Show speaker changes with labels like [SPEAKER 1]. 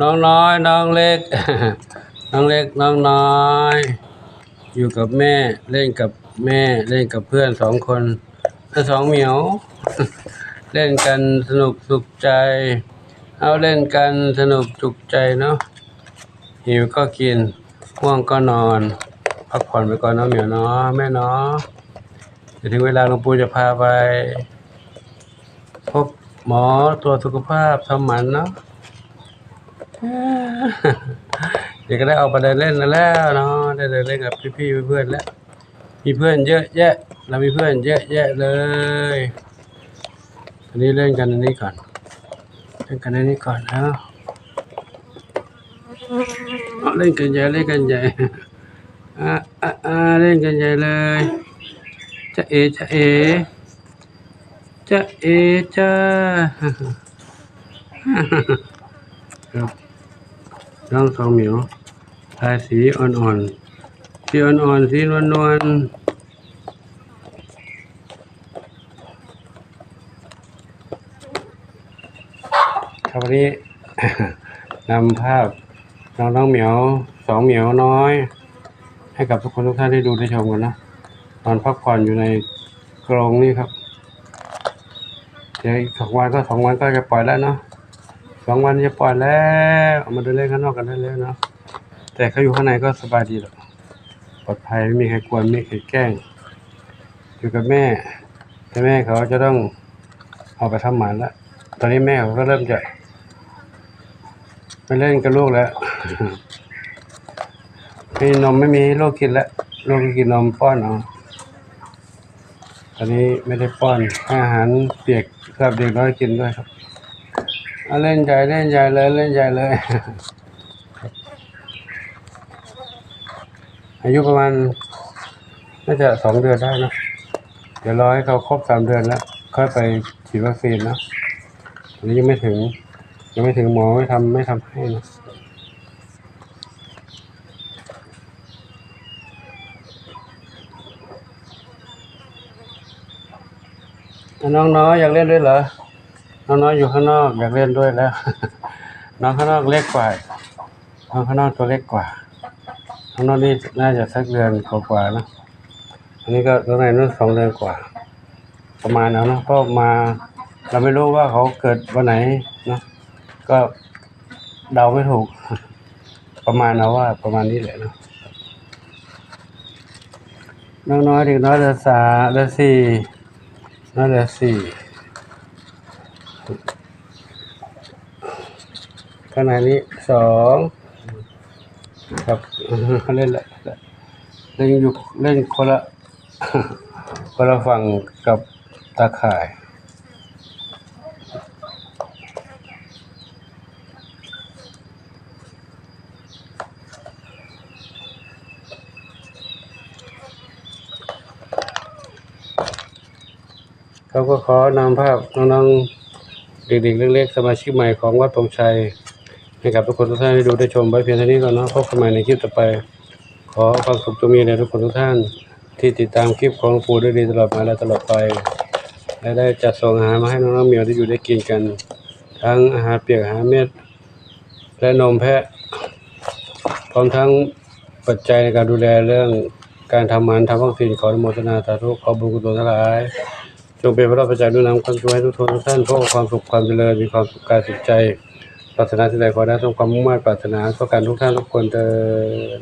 [SPEAKER 1] น้องน้อย น้องเล็ก น้องเล็ก น้องน้อย อยู่กับแม่เล่นกับแม่เล่นกับเพื่อนสองคนสองเหมียว เล่นกันสนุกสุขใจ เอาเล่นกันสนุกสุขใจเนาะหิวก็กินง่วงก็นอนพักผ่อนไปก่อนเนาะเหมียวเนาะแม่เนาะเดี๋ยวถึงเวลาหลวงปู่จะพาไป พบหมอตรวจสุขภาพทำหมันเนาะ เดี๋ยวก็ได้ออกไปเดินเล่นแล้วเนาะได้เดินเล่นกับพี่ๆเพื่อนๆแล้วมีเพื่อนเยอะแยะ เรามีเพื่อนเยอะแยะเลยอันนี้เล่นกันอันนี้ก่อนเล่นกันอันนี้ก่อนนะเอาเล่นกันใหญ่เล่นกันใหญ่อ่าอ่าเล่นกันใหญ่เลยจะเอจะเอจะเอจ้าครับ น้องสองเหมียวทายสีอ่อนๆสีอ่อนๆสีนวลๆครับวันนี้นำภาพน้องน้องเหมียวสองเหมียวน้อย ให้กับทุกคนทุกท่านได้ดูได้ชมกันนะนอนพักผ่อนอยู่ในกรงนี่ครับเดี๋ยวอีกสองวันก็สองวันก็จะปล่อยแล้วเนาะ สองวันจะปล่อยแล้วออกมาเดินเล่นข้างนอกกันได้แล้วเนาะแต่เขาอยู่ข้างในก็สบายดีหรอกปลอดภัยไม่มีใครกวนไม่มีใครแกล้ง อยู่กับแม่ แต่แม่เขาจะต้องเอาไปทำหมันแล้วตอนนี้แม่เขาก็เริ่มจะไม่เล่นกับลูกแล้วไม่มีนมไม่มีให้ลูกกินแล้วลูกก็กินนมป้อนเอาตอนนี้ไม่ได้ป้อนให้อาหารเปียกสำหรับเด็กน้อยกินด้วยครับ เล่นใหญ่เล่นใหญ่เลยเล่นใหญ่เลย อายุประมาณน่าจะสองเดือนได้นะเดี๋ยวรอให้เขาครบสามเดือนแล้ว ค่อยไปฉีดวัคซีนนอะอันนี้ยังไม่ถึง ยังไม่ถึงหมอไม่ทำไม่ทำให้นะน้องน้อยอยากเล่นด้วยเหรอ น้องน้อยอยู่ข้างนอกอยากเล่นด้วยแล้ว น้องข้างนอกเล็กกว่า น้องข้างนอกตัวเล็กกว่า น้องนอกนี่น่าจะสักเดือนกว่าๆนะ อันนี้ก็ตัวไหนนู้นสองเดือนกว่า ประมาณนั้นนะเพราะมา เราไม่รู้ว่าเขาเกิดวันไหนนะก็เดาไม่ถูก ประมาณเอาว่าประมาณนี้แหละนะน้องน้อยเด็กน้อยเดือนสามเดือนสี่น้อยเดือนสี่ ขณะนี้สองครับเล่นละเล่นอยู่เล่นคนละคนละฝั่งกับตาข่ายเขาก็ขอนำภาพน้องๆเด็กๆเล็กๆสมาชิกใหม่ของวัดปงชัย ให้กับทุกคนทุกท่านได้ดูได้ชมไว้เพียงเท่านี้ก่อนเนาะพบกันใหม่ในคลิปต่อไป ขอความสุขจงมีในทุกคนทุกท่าน ที่ติดตามคลิปของหลวงปู่ด้วยดีตลอดมาและตลอดไปและได้จัดส่งอาหารมาให้น้องๆเหมียวได้อยู่ได้กินกัน ทั้งอาหารเปียกอาหารเม็ด และนมแพะ พร้อมทั้งปัจจัยในการดูแลเรื่องการทำมันทำวัคซีนขออนุโมทนาสาธุขอบุญกุศลทั้งหลายจงเป็นพระราชปัจจัยด้วยนำความช่วยให้ทุกคนทุกท่านพบความสุขความเจริญมีความสุขกายสุขใจ ปรารถนาสิ่งใดขอได้สมความมุ่งมั่นปรารถนาต้อการทุกท่านทุกคนเดิน